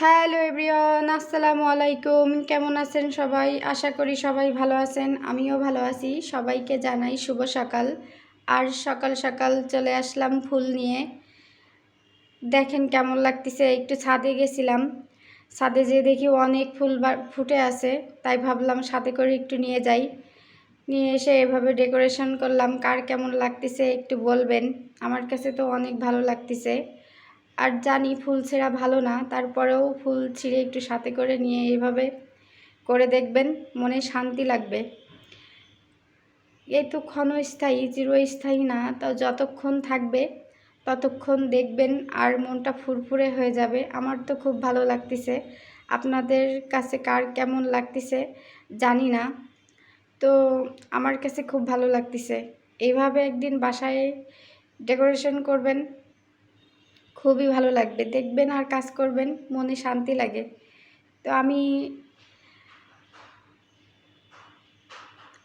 Hello everyone, আসসালামু আলাইকুম। কেমন আছেন সবাই? আশা করি সবাই ভালো আছেন। আমিও ভালো আছি। সবাইকে জানাই শুভ সকাল। আর সকাল সকাল চলে আসলাম ফুল নিয়ে। দেখেন কেমন লাগতেছে। একটু ছাদে গেছিলাম। ছাদে যেয়ে দেখি অনেক ফুল ফুটে আছে। তাই ভাবলাম সাথে করে একটু নিয়ে যাই। নিয়ে এসে এভাবে ডেকোরেশন করলাম। কার কেমন লাগতেছে একটু বলবেন। আমার কাছে তো অনেক ভালো লাগতেছে। আর জানি ফুল ছেঁড়া ভালো না, তারপরেও ফুল ছিঁড়ে একটু সাথে করে নিয়ে এইভাবে করে দেখবেন, মনে শান্তি লাগবে। এই তো ক্ষণস্থায়ী, চিরস্থায়ী না তাও যতক্ষণ থাকবে, ততক্ষণ দেখবেন আর মনটা ফুরফুরে হয়ে যাবে। আমার তো খুব ভালো লাগতেছে। আপনাদের কাছে কার কেমন লাগতেছে জানি না, তো আমার কাছে খুব ভালো লাগতেছে। এইভাবে একদিন বাসায় ডেকোরেশন করবেন খুবই ভালো লাগবে। দেখবেন আর কাজ করবেন, মনে শান্তি লাগে। তো আমি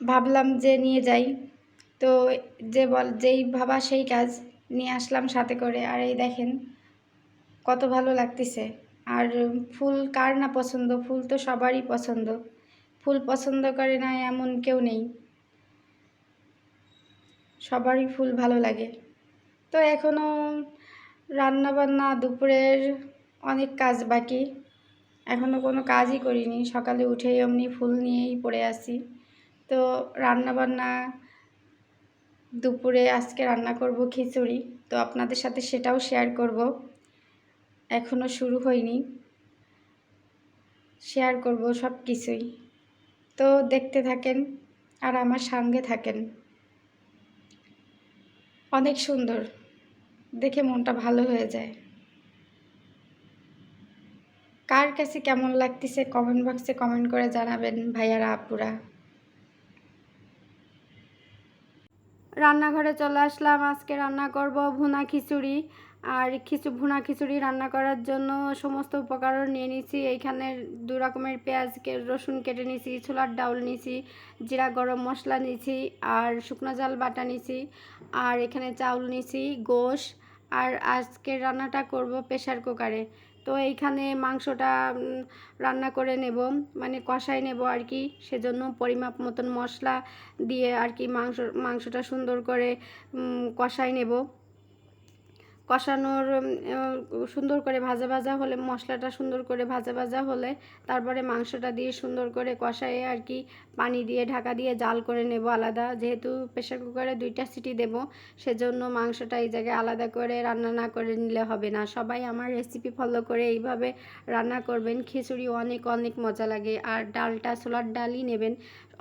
ভাবলাম যে নিয়ে যাই। তো যে বল, যেই ভাবা সেই কাজ নিয়ে আসলাম সাথে করে। আর এই দেখেন, কত ভালো লাগতেছে। আর ফুল কার না পছন্দ? ফুল তো সবারই পছন্দ। ফুল পছন্দ করে না এমন কেউ নেই। সবারই ফুল ভালো লাগে। তো এখনও রান্না বান্না দুপুরের অনেক কাজ বাকি। এখনও কোনো কাজই করিনি। সকালে উঠেই এমনি ফুল নিয়েই পড়ে আসি তো রান্না বান্না দুপুরে আজকে রান্না করব খিচুড়ি। তো আপনাদের সাথে সেটাও শেয়ার করব। এখনও শুরু হয়নি। শেয়ার করব সব কিছুই। তো দেখতে থাকেন আর আমার সঙ্গে থাকেন। অনেক সুন্দর। দেখে মনটা ভালো হয়ে যায়। কার কাছে কেমন লাগতেছে কমেন্ট বক্সে কমেন্ট করে জানাবেন ভাইয়ারা, আপুরা। রান্নাঘরে চলে আসলাম, আজকে রান্না করব ভুনা খিচুড়ি। আর কিছু ভুনা খিচুড়ি রান্না করার জন্য সমস্ত উপকরণ নিয়ে নিয়েছি। এইখানে দু রকমের পেঁয়াজ রসুন কেটে নিয়েছি, ছোলার ডাউল নিয়েছি, জিরা গরম মশলা নিয়েছি, আর শুকনো জাল বাটা নিয়েছি। আর এখানে চাউল নিয়েছি, গোশ আর আজকের রান্নাটা করব প্রেশার কুকারে। তো এইখানে মাংসটা রান্না করে নেব মানে কষাই নেব আর কি। সেজন্য পরিমাপ মতন মশলা দিয়ে আর কি মাংস, মাংসটা সুন্দর করে কষাই নেব। কষানোর সুন্দর করে ভাজা ভাজা হলে, মশলাটা সুন্দর করে ভাজা ভাজা হলে, তারপরে মাংসটা দিয়ে সুন্দর করে কষায়ে আর কি পানি দিয়ে, ঢাকা দিয়ে জাল করে নেব আলাদা। যেহেতু প্রেশার কুকারে দুইটা সিটি দেব, সেজন্য মাংসটা এই জায়গায় আলাদা করে রান্না না করে নিলে হবে না। সবাই আমার রেসিপি ফলো করে এইভাবে রান্না করবেন। খিচুড়ি অনেক অনেক মজা লাগে। আর ডালটা, ছোলার ডালই নেবেন।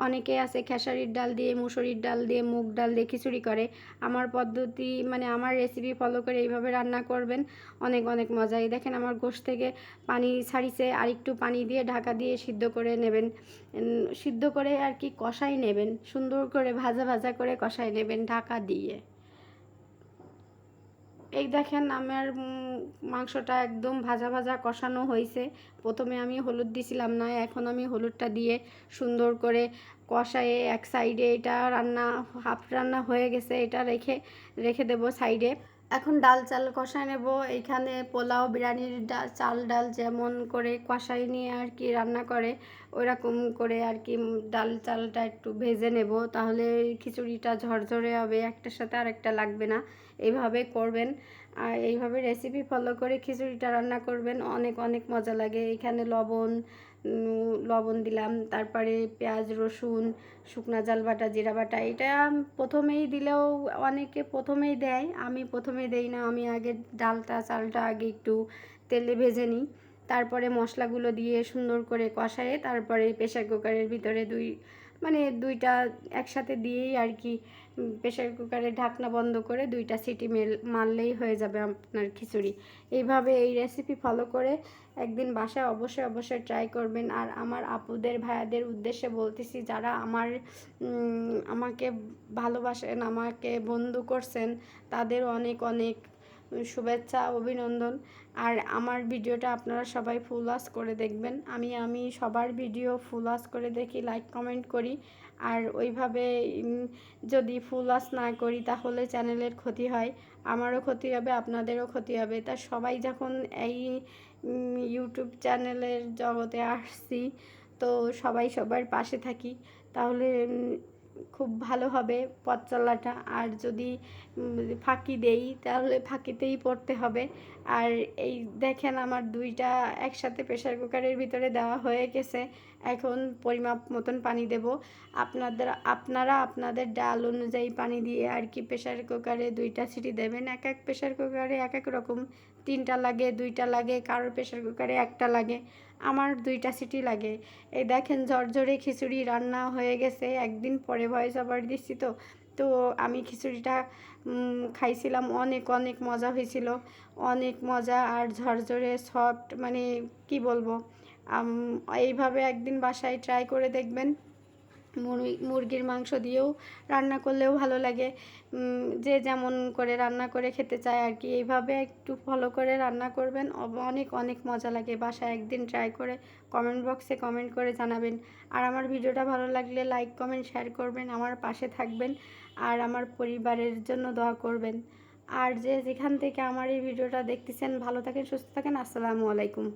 অনেকে আছে খেসারির ডাল দিয়ে, মুসুরির ডাল দিয়ে, মুগ ডাল দিয়ে খিচুড়ি করে। আমার পদ্ধতি মানে আমার রেসিপি ফলো করে এইভাবে রান্না করবেন, অনেক অনেক মজাই। দেখেন আমার গোশ থেকে পানি ছাড়িছে আর একটু পানি দিয়ে ঢাকা দিয়ে সিদ্ধ করে নেবেন। সিদ্ধ করে আর কি কষাই নেবেন, সুন্দর করে ভাজা ভাজা করে কষাই নেবেন ঢাকা দিয়ে। এই দেখেন আমার মাংসটা একদম ভাজা ভাজা কষানো হয়েছে। প্রথমে আমি হলুদ দিছিলাম না, এখন আমি হলুদটা দিয়ে সুন্দর করে কষায়ে এক সাইডে এটা রান্না হাফ রান্না হয়ে গেছে, এটা রেখে রেখে দেব সাইডে এখন ডাল চাল কষাই নেব। এইখানে পোলাও, বিরিয়ানির ডাল চাল ডাল যেমন করে কষাই নিয়ে আর কি রান্না করে ওরকম করে আর কি ডাল চালটা একটু ভেজে নেব। তাহলে খিচুড়িটা ঝরঝরে হবে, একটার সাথে আর একটা লাগবে না। এইভাবে করবেন। আর এইভাবে রেসিপি ফলো করে খিচুড়িটা রান্না করবেন। অনেক অনেক মজা লাগে। এখানে লবণ লবণ দিলাম। তারপরে পেঁয়াজ, রসুন, শুকনা জাল বাটা, জিরা বাটা, এটা প্রথমেই দিলেও অনেকে প্রথমেই দেয়। আমি প্রথমেই দেই না, আমি আগে ডালটা, চালটা আগে একটু তেলে ভেজে নিই। তারপরে মশলাগুলো দিয়ে সুন্দর করে কষায়ে তারপরে প্রেশার কুকারের ভিতরে দুই মানে দুইটা একসাথে দিয়েই আর কি প্রেশার কুকারের ঢাকনা বন্ধ করে দুইটা সিটি মেল, মারলেই হয়ে যাবে আপনার খিচুড়ি। এইভাবে এই রেসিপি ফলো করে একদিন বাসায় অবশ্যই অবশ্যই ট্রাই করবেন। আর আমার আপুদের, ভাইয়াদের উদ্দেশ্যে বলতেছি, যারা আমার আমাকে ভালোবাসেন, আমাকে বন্ধু করছেন, তাদের অনেক অনেক শুভেচ্ছা, অভিনন্দন। আর আমার ভিডিওটা আপনারা সবাই ফুল ওয়াশ করে দেখবেন। আমি আমি সবার ভিডিও ফুল ওয়াশ করে দেখি লাইক কমেন্ট করি। আর ওইভাবে যদি ফুল ওয়াশ না করি তাহলে চ্যানেলের ক্ষতি হয়। আমারও ক্ষতি হবে, আপনাদেরও ক্ষতি হবে। তা সবাই যখন এই ইউটিউব চ্যানেলের জগতে আসছি, তো সবাই সবার পাশে থাকি। তাহলে খুব ভালো হবে পথ চলাটা। আর যদি ফাঁকি দেই, তাহলে ফাঁকিতেই পড়তে হবে। আর এই দেখেন আমার দুইটা একসাথে প্রেশার কুকারের ভিতরে দেওয়া হয়ে গেছে। এখন পরিমাপ মতন পানি দেব। আপনাদের, আপনারা আপনাদের ডাল অনুযায়ী পানি দিয়ে আর কি প্রেশার কুকারে দুইটা সিটি দেবেন। এক এক প্রেশার কুকারে এক এক রকম তিনটা লাগে, দুইটা লাগে, কারোর প্রেশার কুকারে একটা লাগে, আমার দুইটা সিটি লাগে। এই দেখেন ঝরঝরে খিচুড়ি রান্না হয়ে গেছে, একদিন পরে ভয়েস ওভার দিচ্ছি তো। তো আমি খিচুড়িটা খাইছিলাম, অনেক অনেক মজা হয়েছিল, অনেক মজা আর ঝরঝরে সফট মানে কি বলব? এইভাবে একদিন বাসায় ট্রাই করে দেখবেন। মুরগির মাংস দিয়েও রান্না করলেও ভালো লাগে। যে যেমন করে রান্না করে খেতে চায় আর কি। এইভাবে একটু ফলো করে রান্না করবেন। অনেক অনেক মজা লাগে। বাসায় একদিন ট্রাই করে কমেন্ট বক্সে কমেন্ট করে জানাবেন। আর আমার ভিডিওটা ভালো লাগলে লাইক কমেন্ট শেয়ার করবেন। আমার পাশে থাকবেন। আর আমার পরিবারের জন্য দোয়া করবেন। আর যে যেখান থেকে আমার এই ভিডিওটা দেখতেছেন, ভালো থাকেন, সুস্থ থাকেন। আসসালামু আলাইকুম।